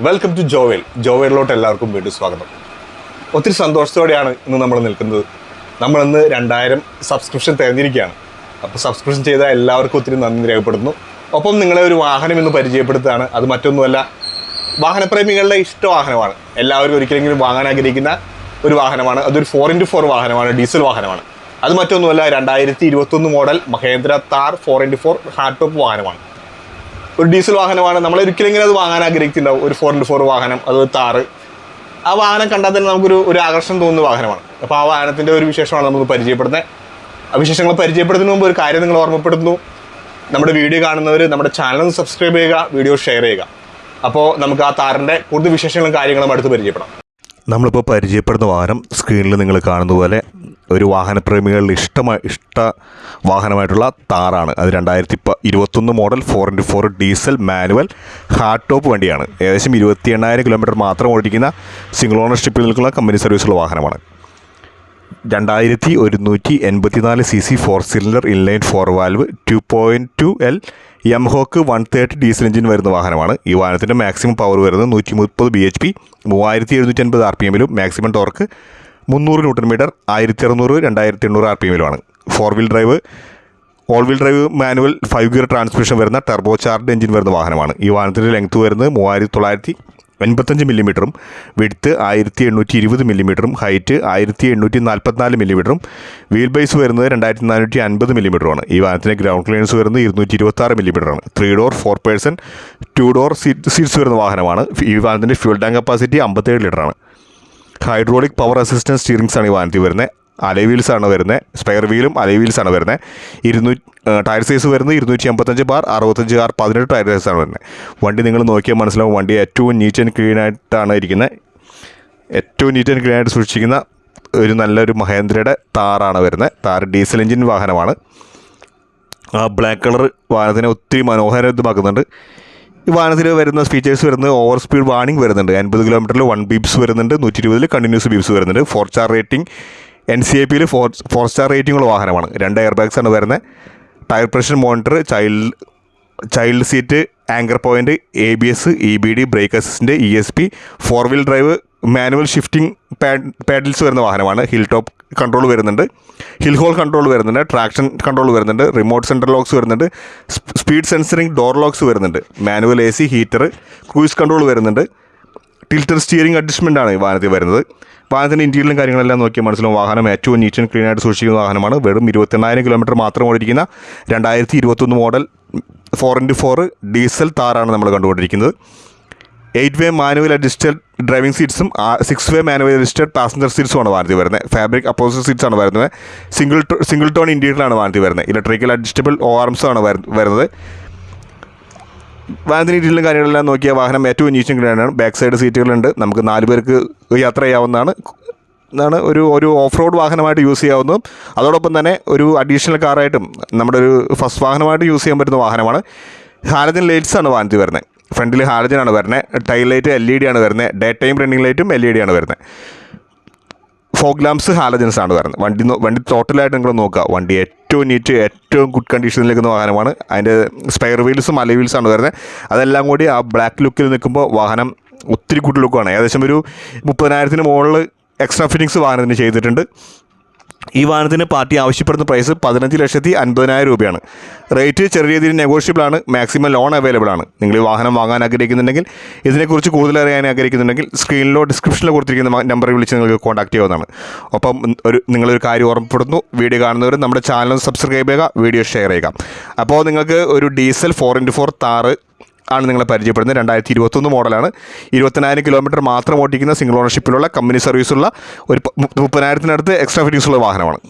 Welcome to ജോവേൽ ജോവേലിലോട്ട് എല്ലാവർക്കും വീണ്ടും സ്വാഗതം. ഒത്തിരി സന്തോഷത്തോടെയാണ് ഇന്ന് നമ്മൾ നിൽക്കുന്നത്. നമ്മൾ ഇന്ന് രണ്ടായിരം സബ്സ്ക്രിപ്ഷൻ തിരഞ്ഞിരിക്കുകയാണ് അപ്പോൾ സബ്സ്ക്രിപ്ഷൻ ചെയ്ത എല്ലാവർക്കും ഒത്തിരി നന്ദി രേഖപ്പെടുത്തുന്നു. ഒപ്പം നിങ്ങളെ ഒരു വാഹനം ഇന്ന് പരിചയപ്പെടുത്തുകയാണ്. അത് മറ്റൊന്നുമല്ല വാഹനപ്രേമികളുടെ ഇഷ്ട വാഹനമാണ്. എല്ലാവരും ഒരിക്കലെങ്കിലും വാങ്ങാൻ ആഗ്രഹിക്കുന്ന ഒരു വാഹനമാണ്. അതൊരു ഫോർ ഇന്റു ഫോർ വാഹനമാണ് ഡീസൽ വാഹനമാണ്. അത് മറ്റൊന്നുമല്ല രണ്ടായിരത്തി ഇരുപത്തൊന്ന് model Mahindra Thar four into four hard top വാഹനമാണ്. ഒരു ഡീസൽ വാഹനമാണ്. നമ്മൾ ഒരിക്കലെങ്കിലും അത് വാങ്ങാൻ ആഗ്രഹിക്കുന്നുണ്ടാവും ഒരു ഫോർ ഇന്റു ഫോർ വാഹനം അത് താറ് ആ വാഹനം കണ്ടാൽ തന്നെ നമുക്കൊരു ഒരു ആകർഷണം തോന്നുന്ന വാഹനമാണ്. അപ്പോൾ ആ വാഹനത്തിന്റെ ഒരു വിശേഷമാണ് നമുക്ക് പരിചയപ്പെടുന്നത് ആ വിശേഷങ്ങൾ പരിചയപ്പെടുന്നതിന് മുമ്പ് ഒരു കാര്യം നിങ്ങൾ ഓർമ്മപ്പെടുത്തുന്നു. നമ്മുടെ വീഡിയോ കാണുന്നവർ നമ്മുടെ ചാനൽ സബ്സ്ക്രൈബ് ചെയ്യുക വീഡിയോ ഷെയർ ചെയ്യുക. അപ്പോൾ നമുക്ക് ആ താറിന്റെ കൂടുതൽ വിശേഷങ്ങളും കാര്യങ്ങളും അടുത്ത് പരിചയപ്പെടാം. നമ്മളിപ്പോൾ പരിചയപ്പെടുന്ന വാഹനം സ്ക്രീനിൽ നിങ്ങൾ കാണുന്ന പോലെ ഒരു വാഹനപ്രേമികളുടെ ഇഷ്ടമായി ഇഷ്ട വാഹനമായിട്ടുള്ള താറാണ്. അത് രണ്ടായിരത്തി ഇരുപത്തൊന്ന് model four into four diesel manual hard top വണ്ടിയാണ്. ഏകദേശം ഇരുപത്തി എണ്ണായിരം കിലോമീറ്റർ മാത്രം ഓടിക്കുന്ന സിംഗിൾ ഓണർഷിപ്പിൽ നിൽക്കുന്ന കമ്പനി സർവീസുള്ള വാഹനമാണ്. രണ്ടായിരത്തി ഒരുന്നൂറ്റി എൺപത്തിനാല് C C four cylinder inline four valve two point two L M Hawk one thirty diesel engine വരുന്ന വാഹനമാണ്. ഈ വാഹനത്തിന്റെ മാക്സിമം പവർ വരുന്നത് നൂറ്റി മുപ്പത് ബി എച്ച് പി മൂവായിരത്തി എഴുന്നൂറ്റി അൻപത് ആർ പി എമ്മിലും മാക്സിമം ടോർക്ക് മുന്നൂറ് ന്യൂട്ടൺ മീറ്റർ ആയിരത്തി അറുന്നൂറ് രണ്ടായിരത്തി എണ്ണൂറ് R P എമ്മിലുമാണ് four wheel drive all wheel drive manual five gear transmission വരുന്ന ടർബോ ചാർഡ് എഞ്ചിൻ വരുന്ന വാഹനമാണ്. ഈ വാഹനത്തിന്റെ ലെങ്ത് വരുന്നത് മൂവായിരത്തി തൊള്ളായിരത്തി എൺപത്തഞ്ച് മില്ലിമീറ്ററും വിഡ്ത്ത് ആയിരത്തി എണ്ണൂറ്റി ഇരുപത് മില്ലിമീറ്ററും ഹൈറ്റ് ആയിരത്തി എണ്ണൂറ്റി നാൽപ്പത്തിനാല് മില്ലിമീറ്ററും വീൽ ബേസ് വരുന്നത് രണ്ടായിരത്തി നാനൂറ്റി അൻപത് മില്ലിമീറ്ററുമാണ് ഈ വാഹനത്തിന് ഗ്രൗണ്ട് ക്ലിയറൻസ് വരുന്നത് ഇരുന്നൂറ്റി ഇരുപത്താറ് മില്ലിമീറ്ററാണ് three door four person two door seat seats വരുന്ന വാഹനമാണ്. ഈ വാഹനത്തിന്റെ ഫ്യൂൽ ടാങ്ക് കപ്പാസിറ്റി അമ്പത്തേഴ് ലിറ്ററാണ് ഹൈഡ്രോളിക് പവർ അസിസ്റ്റൻസ് സ്റ്റിയറിംഗ്സ് ആണ് ഈ വാനത്തിൽ വരുന്നത്. അലേ വീൽസ് ആണ് വരുന്നത്. സ്പെയർ വീലും അലേ വീൽസ് ആണ് വരുന്നത്. ഇരുന്നൂറ്റി ടയർ സൈസ് വരുന്നത് ഇരുന്നൂറ്റി അമ്പത്തഞ്ച് ബാർ അറുപത്തഞ്ച് ബാർ പതിനെട്ട് ടയർ സൈസ് ആണ് വരുന്നത്. വണ്ടി നിങ്ങൾ നോക്കിയാൽ മനസ്സിലാവും വണ്ടി ഏറ്റവും നീറ്റ് ആൻഡ് ക്ലീൻ ആയിട്ടാണ് ഇരിക്കുന്നത്. ഏറ്റവും നീറ്റ് ആൻഡ് ക്ലീൻ ആയിട്ട് സൂക്ഷിക്കുന്ന ഒരു നല്ലൊരു മഹേന്ദ്രയുടെ താറാണ് വരുന്നത്. താർ ഡീസൽ എഞ്ചിൻ വാഹനമാണ്. ആ ബ്ലാക്ക് കളർ വാഹനത്തിനെ ഒത്തിരി മനോഹരമാക്കുന്നുണ്ട് ഈ വാഹനത്തിൽ വരുന്ന ഫീച്ചേഴ്സ് വരുന്നത് ഓവർ സ്പീഡ് വാണിംഗ് വരുന്നുണ്ട്. അൻപത് കിലോമീറ്ററിൽ വൺ ബീപ്സ് വരുന്നുണ്ട്. നൂറ്റി ഇരുപതിൽ കണ്ടിന്യൂസ് ബീപ്സ് വരുന്നുണ്ട്. Four star rating N C A പിയിൽ ഫോർ ഫോർ സ്റ്റാർ റേറ്റിംഗ് ഉള്ള വാഹനമാണ്. രണ്ട് എയർ ബാഗ്സ് ആണ് വരുന്നത്. Tyre pressure monitor child child seat anchor point A B S E B D brake assistant E S P four wheel drive manual shifting pad paddles വരുന്ന വാഹനമാണ്. Hill top control വരുന്നുണ്ട്. Hill hold control വരുന്നുണ്ട്. Traction control വരുന്നുണ്ട്. Remote centre locks വരുന്നുണ്ട്. Speed sensing door locks വരുന്നുണ്ട്. Manual A C heater cruise control വരുന്നുണ്ട്. Tilt steering adjustment ആണ് ഈ വാഹനത്തിൽ വരുന്നത്. വാഹനത്തിന്റെ ഇന്റീരിയലും കാര്യങ്ങളെല്ലാം നോക്കിയാൽ മനസ്സിലാവും. വാഹനം ഏറ്റവും നീറ്റ് ആൻഡ് ക്ലീൻ ആയിട്ട് സൂക്ഷിക്കുന്ന വാഹനമാണ്. വെറും ഇരുപത്തെണ്ണായിരം കിലോമീറ്റർ മാത്രം ഓടിക്കുന്ന രണ്ടായിരത്തി ഇരുപത്തൊന്ന് model four into four diesel താറാണ് നമ്മൾ കണ്ടുകൊണ്ടിരിക്കുന്നത്. Eight way manual adjusted driving സീറ്റ്സും six way manual adjusted passenger സീറ്റ്സുമാണ് വാർത്തി വരുന്നത്. ഫാബ്രിക് അപ്പോസിറ്റ് സീറ്റ്സ് ആണ് വരുന്നത്. സിംഗിൾ സിംഗിൾ ടോൺ ഇന്റീരിയലാണ് വാർത്തി വരുന്നത്. ഇലക്ട്രിക്കൽ അഡ്ജസ്റ്റബിൾ ഓ ആർംസ് ആണ് വരുന്നത്. വാഹനത്തിന് ഇരിക്കലും കാര്യങ്ങളെല്ലാം നോക്കിയാൽ വാഹനം ഏറ്റവും നീച്ചും ക്ലീനാണ് ബാക്ക് സൈഡ് സീറ്റുകളുണ്ട്. നമുക്ക് നാല് പേർക്ക് യാത്ര ചെയ്യാവുന്നതാണ്. എന്നാണ് ഒരു ഒരു ഓഫ് റോഡ് വാഹനമായിട്ട് യൂസ് ചെയ്യാവുന്നതും അതോടൊപ്പം തന്നെ ഒരു അഡീഷണൽ കാറായിട്ടും നമ്മുടെ ഒരു ഫസ്റ്റ് വാഹനമായിട്ട് യൂസ് ചെയ്യാൻ പറ്റുന്ന വാഹനമാണ്. ഹാലജൻ ലൈറ്റ്സ് ആണ് വാഹനത്തിൽ വരുന്നത്. ഫ്രണ്ടിൽ ഹാർജനാണ് വരുന്നത് tail light L E D ആണ് വരുന്നത് ഡേ ടൈം റണ്ണിംഗ് ലൈറ്റും എൽ ഇ ഡി ആണ് വരുന്നത്. ഫോഗ് ലാംപ്സ് ഹാലജൻസ് ആണ് വരുന്നത്. വണ്ടി വണ്ടി ടോട്ടലായിട്ട് നിങ്ങൾ നോക്കുക. വണ്ടി ഏറ്റവും നീറ്റ് ഏറ്റവും ഗുഡ് കണ്ടീഷനിൽ നിൽക്കുന്ന വാഹനമാണ്. അതിന്റെ സ്പെയർ വീൽസും അലൈ വീൽസും ആണ് വരുന്നത്. അതെല്ലാം കൂടി ആ ബ്ലാക്ക് ലുക്കിൽ നിൽക്കുമ്പോൾ വാഹനം ഒത്തിരി ഗുഡ് ലുക്കാണ് ഏകദേശം ഒരു മുപ്പതിനായിരത്തിന് മുകളിൽ എക്സ്ട്രാ ഫിറ്റിങ്സ് വാഹനത്തിന് ചെയ്തിട്ടുണ്ട്. ഈ വാഹനത്തിന് പാർട്ടി ആവശ്യപ്പെടുന്ന പ്രൈസ് പതിനഞ്ച് ലക്ഷത്തി അൻപതിനായിരം രൂപയാണ്. റേറ്റ് ചെറിയ രീതിയിൽ നെഗോഷ്യബിൾ ആണ്. മാക്സിമം ലോൺ അവൈലബിൾ ആണ്. നിങ്ങൾ ഈ വാഹനം വാങ്ങാൻ ആഗ്രഹിക്കുന്നുണ്ടെങ്കിൽ ഇതിനെക്കുറിച്ച് കൂടുതൽ അറിയാൻ ആഗ്രഹിക്കുന്നുണ്ടെങ്കിൽ സ്ക്രീനിലോ ഡിസ്ക്രിപ്ഷനിലോ കൊടുത്തിരിക്കുന്ന നമ്പറിൽ വിളിച്ച് നിങ്ങൾക്ക് കോൺടാക്ട് ചെയ്യാവുന്നതാണ്. ഒപ്പം ഒരു നിങ്ങളൊരു കാര്യം ഓർമ്മപ്പെടുന്നു. വീഡിയോ കാണുന്നവർ നമ്മുടെ ചാനൽ സബ്സ്ക്രൈബ് ചെയ്യുക വീഡിയോ ഷെയർ ചെയ്യുക. അപ്പോൾ നിങ്ങൾക്ക് ഒരു diesel four into four Thar ആണ് നിങ്ങളെ പരിചയപ്പെടുന്നത്. രണ്ടായിരത്തി ഇരുപത്തൊന്ന് മോഡലാണ്. ഇരുപത്തിനായിരം കിലോമീറ്റർ മാത്രം ഓടിക്കുന്ന സിംഗിൾ ഓണർഷിപ്പിലുള്ള കമ്പനി സർവീസുള്ള ഒരു മുപ്പതിനായിരത്തിനടുത്ത് എക്സ്ട്രാ ഫിറ്റിങ്സ് ഉള്ള വാഹനമാണ്.